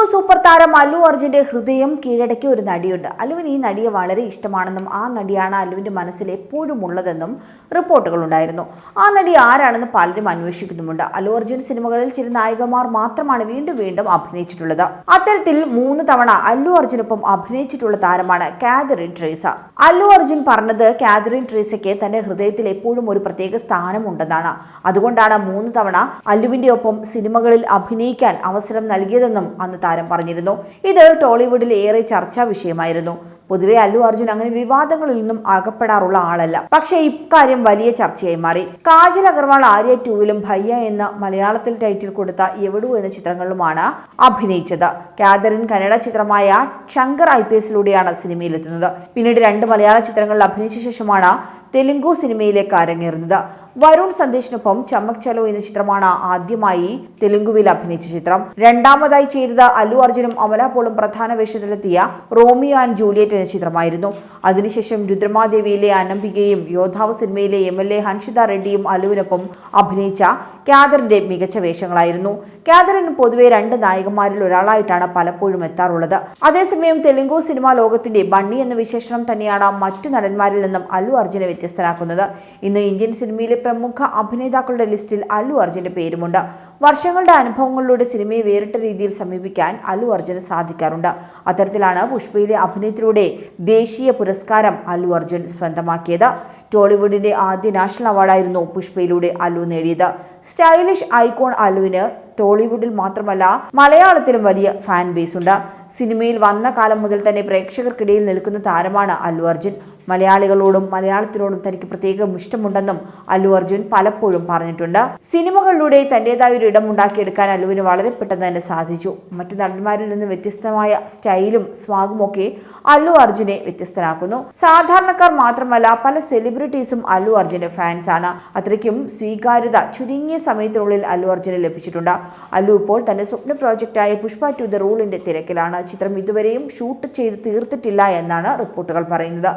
Telugu super താരം അല്ലു അർജുന്റെ ഹൃദയം കീഴടക്കി ഒരു നടിയുണ്ട്. അല്ലുവിന് ഈ നടിയെ വളരെ ഇഷ്ടമാണെന്നും ആ നടിയാണ് അല്ലുവിന്റെ മനസ്സിൽ എപ്പോഴും ഉള്ളതെന്നും റിപ്പോർട്ടുകളുണ്ടായിരുന്നു ആ നടി ആരാണെന്ന് പലരും അന്വേഷിക്കുന്നുമുണ്ട്. അല്ലു അർജുൻ സിനിമകളിൽ ചില നായികമാർ മാത്രമാണ് വീണ്ടും വീണ്ടും അഭിനയിച്ചിട്ടുള്ളത്. അത്തരത്തിൽ മൂന്ന് തവണ അല്ലു അർജുനൊപ്പം അഭിനയിച്ചിട്ടുള്ള താരമാണ് കാതറിൻ ട്രേസ. അല്ലു അർജുൻ പറഞ്ഞത് കാതറിൻ ട്രേസയ്ക്ക് തന്റെ ഹൃദയത്തിൽ എപ്പോഴും ഒരു പ്രത്യേക സ്ഥാനമുണ്ടെന്നാണ്. അതുകൊണ്ടാണ് മൂന്ന് തവണ അല്ലുവിന്റെ ഒപ്പം സിനിമകളിൽ അഭിനയിക്കാൻ അവസരം നൽകിയതെന്നും അന്ന് താരം പറഞ്ഞിരുന്നു. ഇത് ടോളിവുഡിൽ ഏറെ ചർച്ചാ വിഷയമായിരുന്നു. പൊതുവെ അല്ലു അർജുൻ അങ്ങനെ വിവാദങ്ങളിൽ നിന്നും അകപ്പെടാറുള്ള ആളല്ല. പക്ഷേ ഇക്കാര്യം വലിയ ചർച്ചയായി മാറി. കാജൽ അഗർവാൾ ആര്യ ടൂവിലും ഭയ്യ എന്ന മലയാളത്തിൽ ടൈറ്റിൽ കൊടുത്ത എവിടു എന്ന ചിത്രങ്ങളിലുമാണ് അഭിനയിച്ചത്. കാതറിൻ കന്നഡ ചിത്രമായ ശങ്കർ ഐ പി എസിലൂടെയാണ് സിനിമയിലെത്തുന്നത്. പിന്നീട് രണ്ട് മലയാള ചിത്രങ്ങളിൽ അഭിനയിച്ച ശേഷമാണ് തെലുങ്കു സിനിമയിലേക്ക് അരങ്ങേറുന്നത്. വരുൺ സന്ദേശിനൊപ്പം ചമക് ചലോ എന്ന ചിത്രമാണ് ആദ്യമായി തെലുങ്കുവിൽ അഭിനയിച്ച ചിത്രം. രണ്ടാമതായി ചെയ്തത് അല്ലു അർജുനും അമല പോളും പ്രധാന വേഷത്തിലെത്തിയ റോമിയോ ആൻഡ് ജൂലിയറ്റ് എന്ന ചിത്രമായിരുന്നു. അതിനുശേഷം രുദ്രമാദേവിയിലെ അനംബികയും യോദ്ധാവ് സിനിമയിലെ എം എൽ എ ഹൻഷിത റെഡ്ഡിയും അല്ലുവിനൊപ്പം അഭിനയിച്ച കാദറിന്റെ മികച്ച വേഷങ്ങളായിരുന്നു. ക്യാദറൻ പൊതുവെ രണ്ട് നായകന്മാരിൽ ഒരാളായിട്ടാണ് പലപ്പോഴും എത്താറുള്ളത്. അതേസമയം തെലുങ്കു സിനിമാ ലോകത്തിന്റെ ബണ്ണി എന്ന വിശേഷണം തന്നെയാണ് മറ്റു നടന്മാരിൽ നിന്നും അല്ലു അർജുനെ വ്യത്യസ്തനാക്കുന്നത് ഇന്ന് ഇന്ത്യൻ സിനിമയിലെ പ്രമുഖ അഭിനേതാക്കളുടെ ലിസ്റ്റിൽ അല്ലു അർജുന്റെ പേരുമുണ്ട്. വർഷങ്ങളുടെ അനുഭവങ്ങളിലൂടെ സിനിമയെ വേറിട്ട രീതിയിൽ സമീപിക്കാൻ അല്ലു അർജുന് സാധിക്കാറുണ്ട്. അത്തരത്തിലാണ് പുഷ്പയിലെ അഭിനയത്തിലൂടെ ദേശീയ പുരസ്കാരം അല്ലു അർജുൻ സ്വന്തമാക്കിയത്. ടോളിവുഡിന്റെ ആദ്യ നാഷണൽ അവാർഡായിരുന്നു പുഷ്പയിലൂടെ അല്ലു നേടിയത്. സ്റ്റൈലിഷ് ഐക്കോൺ അല്ലുവിന് ടോളിവുഡിൽ മാത്രമല്ല മലയാളത്തിലും വലിയ ഫാൻ ബേസ് ഉണ്ട് സിനിമയിൽ വന്ന കാലം മുതൽ തന്നെ പ്രേക്ഷകർക്കിടയിൽ നിൽക്കുന്ന താരമാണ് അല്ലു അർജുൻ. മലയാളികളോടും മലയാളത്തിനോടും തനിക്ക് പ്രത്യേകം ഇഷ്ടമുണ്ടെന്നും അല്ലു അർജുൻ പലപ്പോഴും പറഞ്ഞിട്ടുണ്ട്. സിനിമകളിലൂടെ തന്റേതായ ഒരു ഇടം ഉണ്ടാക്കിയെടുക്കാൻ അല്ലുവിന് വളരെ പെട്ടെന്ന് തന്നെ സാധിച്ചു. മറ്റു നടന്മാരിൽ നിന്ന് വ്യത്യസ്തമായ സ്റ്റൈലും സ്വാഗും ഒക്കെ അല്ലു അർജുനെ വ്യത്യസ്തനാക്കുന്നു. സാധാരണക്കാർ മാത്രമല്ല പല സെലിബ്രിറ്റീസും അല്ലു അർജുന്റെ ഫാൻസാണ് അത്രയ്ക്കും സ്വീകാര്യത ചുരുങ്ങിയ സമയത്തിനുള്ളിൽ അല്ലു അർജുന് ലഭിച്ചിട്ടുണ്ട്. അല്ലു ഇപ്പോൾ തന്റെ സ്വപ്ന പ്രോജക്റ്റായ പുഷ്പ ടു ദ റൂളിന്റെ തിരക്കിലാണ്. ചിത്രം ഇതുവരെയും ഷൂട്ട് ചെയ്ത് തീർത്തിട്ടില്ല എന്നാണ് റിപ്പോർട്ടുകൾ പറയുന്നത്.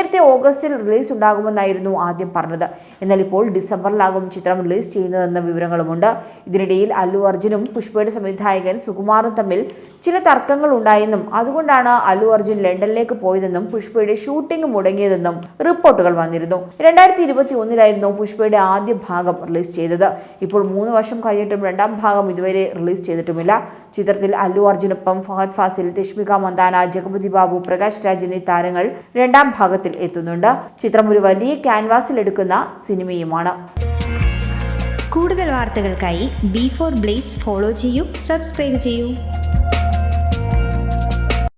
നേരത്തെ ഓഗസ്റ്റിൽ റിലീസ് ഉണ്ടാകുമെന്നായിരുന്നു ആദ്യം പറഞ്ഞത്. എന്നാൽ ഇപ്പോൾ ഡിസംബറിലാകും ചിത്രം റിലീസ് ചെയ്യുന്നതെന്ന വിവരങ്ങളുമുണ്ട്. ഇതിനിടയിൽ അല്ലു അർജുനും പുഷ്പയുടെ സംവിധായകൻ സുകുമാറും തമ്മിൽ ചില തർക്കങ്ങൾ ഉണ്ടായെന്നും അതുകൊണ്ടാണ് അല്ലു അർജുൻ ലണ്ടനിലേക്ക് പോയതെന്നും പുഷ്പയുടെ ഷൂട്ടിംഗ് മുടങ്ങിയതെന്നും റിപ്പോർട്ടുകൾ വന്നിരുന്നു. രണ്ടായിരത്തി ഇരുപത്തി ഒന്നിലായിരുന്നു പുഷ്പയുടെ ആദ്യ ഭാഗം റിലീസ് ചെയ്തത്. ഇപ്പോൾ മൂന്ന് വർഷം കഴിഞ്ഞിട്ടും രണ്ടാം ഭാഗം ഇതുവരെ റിലീസ് ചെയ്തിട്ടുമില്ല. ചിത്രത്തിൽ അല്ലു അർജുനൊപ്പം ഫഹദ് ഫാസിൽ രശ്മിക മന്ദാന ജഗപതി ബാബു പ്രകാശ് രാജ് എന്നീ താരങ്ങൾ രണ്ടാം ഭാഗത്തിൽ എത്തുന്നുണ്ട്. ചിത്രം ഒരു വലിയ ക്യാൻവാസിൽ എടുക്കുന്ന സിനിമയുമാണ്. കൂടുതൽ വാർത്തകൾക്കായി ബി ഫോർ ബ്ലേസ് ഫോളോ ചെയ്യൂ സബ്സ്ക്രൈബ് ചെയ്യൂ.